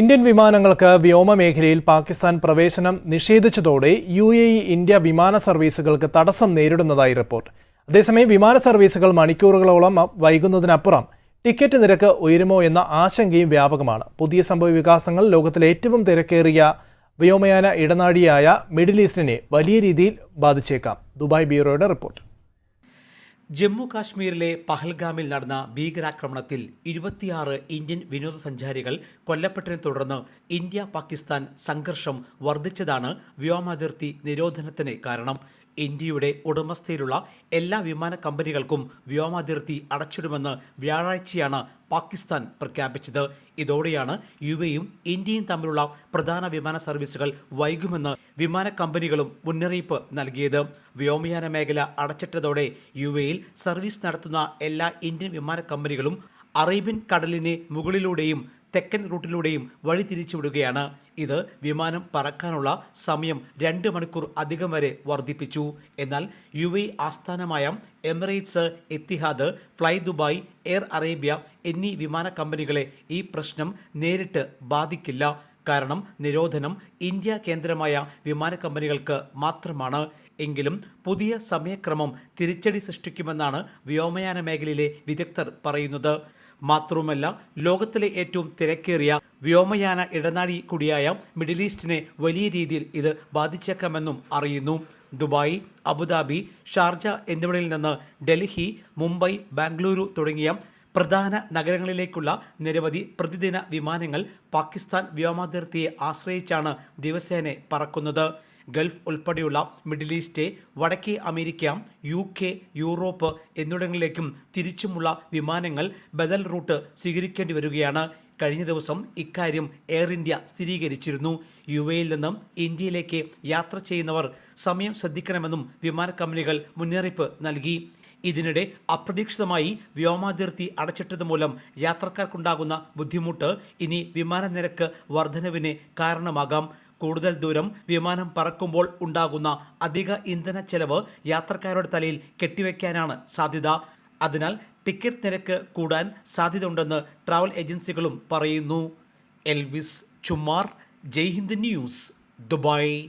Indian വിമാനങ്ങൾക്ക് വ്യോമ മേഖലയിൽ പാകിസ്ഥാൻ പ്രവേശനം നിഷേധിച്ചതോടെ യു എ ഇ ഇന്ത്യ വിമാന സർവീസുകൾക്ക് തടസ്സം നേരിടുന്നതായി റിപ്പോർട്ട്. അതേസമയം വിമാന സർവീസുകൾ മണിക്കൂറുകളോളം വൈകുന്നതിനപ്പുറം ടിക്കറ്റ് നിരക്ക് ഉയരുമോ എന്ന ആശങ്കയും വ്യാപകമാണ്. പുതിയ സംഭവ വികാസങ്ങൾ ലോകത്തിലെ ഏറ്റവും തിരക്കേറിയ വ്യോമയാന ഇടനാഴിയായ മിഡിൽ ഈസ്റ്റിനെ വലിയ രീതിയിൽ ബാധിച്ചേക്കാം. Dubai ബ്യൂറോയുടെ report. ജമ്മു കാശ്മീരിലെ പഹൽഗാമിൽ നടന്ന ഭീകരാക്രമണത്തിൽ ഇരുപത്തിയാറ് ഇന്ത്യൻ വിനോദസഞ്ചാരികൾ കൊല്ലപ്പെട്ടതിനെ തുടർന്ന് ഇന്ത്യ പാകിസ്ഥാൻ സംഘർഷം വർദ്ധിച്ചതാണ് വ്യോമാതിർത്തി നിരോധനത്തിന് കാരണം. ഇന്ത്യയുടെ ഉടമസ്ഥയിലുള്ള എല്ലാ വിമാന കമ്പനികൾക്കും വ്യോമാതിർത്തി അടച്ചിടുമെന്ന് വ്യാഴാഴ്ചയാണ് പാകിസ്ഥാൻ പ്രഖ്യാപിച്ചത്. ഇതോടെയാണ് യു എയും ഇന്ത്യയും തമ്മിലുള്ള പ്രധാന വിമാന സർവീസുകൾ വൈകുമെന്ന് വിമാന കമ്പനികളും മുന്നറിയിപ്പ് നൽകിയത്. വ്യോമയാന മേഖല അടച്ചിട്ടതോടെ യു എയിൽ സർവീസ് നടത്തുന്ന എല്ലാ ഇന്ത്യൻ വിമാന കമ്പനികളും അറേബ്യൻ കടലിന് മുകളിലൂടെയും തെക്കൻ റൂട്ടിലൂടെയും വഴി തിരിച്ചുവിടുകയാണ്. ഇത് വിമാനം പറക്കാനുള്ള സമയം രണ്ട് മണിക്കൂർ അധികം വരെ വർദ്ധിപ്പിച്ചു. എന്നാൽ യു എ ആസ്ഥാനമായ Emirates Etihad Fly Dubai Air Arabia എന്നീ വിമാന കമ്പനികളെ ഈ പ്രശ്നം നേരിട്ട് ബാധിക്കില്ല. കാരണം നിരോധനം ഇന്ത്യ കേന്ദ്രമായ വിമാന കമ്പനികൾക്ക് മാത്രമാണ്. എങ്കിലും പുതിയ സമയക്രമം തിരിച്ചടി സൃഷ്ടിക്കുമെന്നാണ് വ്യോമയാന മേഖലയിലെ വിദഗ്ധർ പറയുന്നത്. മാത്രവുമല്ല ലോകത്തിലെ ഏറ്റവും തിരക്കേറിയ വ്യോമയാന ഇടനാഴി കൂടിയായ മിഡിൽ ഈസ്റ്റിനെ വലിയ രീതിയിൽ ഇത് ബാധിച്ചേക്കാമെന്നും അറിയുന്നു. ദുബായ് അബുദാബി ഷാർജ എന്നിവിടങ്ങളിൽ നിന്ന് ഡൽഹി മുംബൈ ബാംഗ്ലൂരു തുടങ്ങിയ പ്രധാന നഗരങ്ങളിലേക്കുള്ള നിരവധി പ്രതിദിന വിമാനങ്ങൾ പാകിസ്ഥാൻ വ്യോമാതിർത്തിയെ ആശ്രയിച്ചാണ് ദിവസേന പറക്കുന്നത്. ഗൾഫ് ഉൾപ്പെടെയുള്ള മിഡിൽ ഈസ്റ്റ് വടക്കേ അമേരിക്ക യു കെ യൂറോപ്പ് എന്നിവിടങ്ങളിലേക്കും തിരിച്ചുമുള്ള വിമാനങ്ങൾ ബദൽ റൂട്ട് സ്വീകരിക്കേണ്ടി വരികയാണ്. കഴിഞ്ഞ ദിവസം ഇക്കാര്യം എയർ ഇന്ത്യ സ്ഥിരീകരിച്ചിരുന്നു. യു എയിൽ നിന്നും ഇന്ത്യയിലേക്ക് യാത്ര ചെയ്യുന്നവർ സമയം ശ്രദ്ധിക്കണമെന്നും വിമാന കമ്പനികൾ മുന്നറിയിപ്പ് നൽകി. ഇതിനിടെ അപ്രതീക്ഷിതമായി വ്യോമാതിർത്തി അടച്ചിട്ടത് മൂലം യാത്രക്കാർക്കുണ്ടാകുന്ന ബുദ്ധിമുട്ട് ഇനി വിമാന നിരക്ക് വർധനവിന് കാരണമാകാം. കൂടുതൽ ദൂരം വിമാനം പറക്കുമ്പോൾ ഉണ്ടാകുന്ന അധിക ഇന്ധന ചെലവ് യാത്രക്കാരുടെ തലയിൽ കെട്ടിവെക്കാനാണ് സാധ്യത. അതിനാൽ ടിക്കറ്റ് നിരക്ക് കൂടാൻ സാധ്യത ഉണ്ടെന്ന് ട്രാവൽ ഏജൻസികളും പറയുന്നു. Elvis Chumar Jaihind News Dubai.